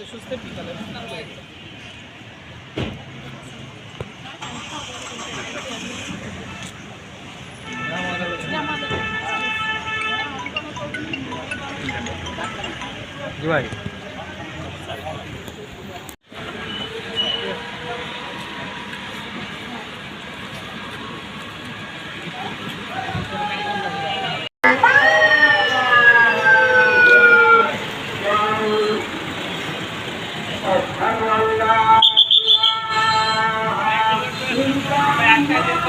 আস্তে সুস্থে বিকালে জি ভাই। Thank you.